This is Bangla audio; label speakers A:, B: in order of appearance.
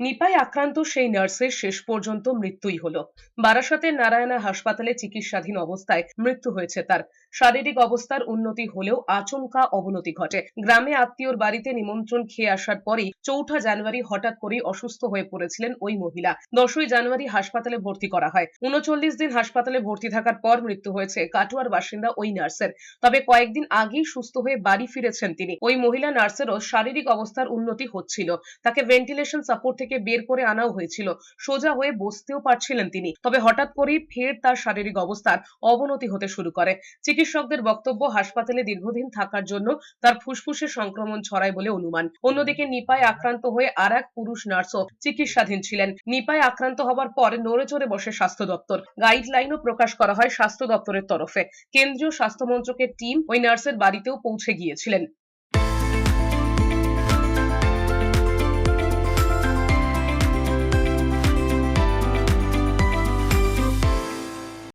A: নিপায় আক্রান্ত সেই নার্সের শেষ পর্যন্ত মৃত্যুই হলো। বারাসতের নারায়ণা হাসপাতালে চিকিৎসাধীন অবস্থায় মৃত্যু হয়েছে তার। শারীরিক অবস্থার উন্নতি হলেও আচমকা অবনতি ঘটে। গ্রামে আত্মীয়র বাড়িতে নিমন্ত্রণ খেয়ে আসার পরেই চৌঠা জানুয়ারি হঠাৎ করেই অসুস্থ হয়ে পড়েছিলেন ওই মহিলা। দশই জানুয়ারি হাসপাতালে ভর্তি করা হয়। উনচল্লিশ দিন হাসপাতালে ভর্তি থাকার পর মৃত্যু হয়েছে কাটুয়ার বাসিন্দা ওই নার্সের। তবে কয়েকদিন আগেই সুস্থ হয়ে বাড়ি ফিরেছেন তিনি। ওই মহিলা নার্সেরও শারীরিক অবস্থার উন্নতি হচ্ছিল। তাকে ভেন্টিলেশন সাপোর্ট থেকে বের করে আনাও হয়েছিল। সোজা হয়ে বসতেও পারছিলেন তিনি। তবে হঠাৎ করেই ফের তার শারীরিক অবস্থার অবনতি হতে শুরু করে। চিকিৎসকদের বক্তব্য, হাসপাতালে দীর্ঘদিন থাকার জন্য তার ফুসফুসে সংক্রমণ ছড়ায় বলে অনুমান। অন্যদিকে নিপায় আক্রান্ত হয়ে আর এক পুরুষ নার্সও চিকিৎসাধীন ছিলেন। নিপায় আক্রান্ত হবার পর নড়ে চড়ে বসে স্বাস্থ্য দপ্তর। গাইডলাইনও প্রকাশ করা হয় স্বাস্থ্য দপ্তরের তরফে। কেন্দ্রীয় স্বাস্থ্য মন্ত্রকের টিম ওই নার্সের বাড়িতেও পৌঁছে গিয়েছিলেন।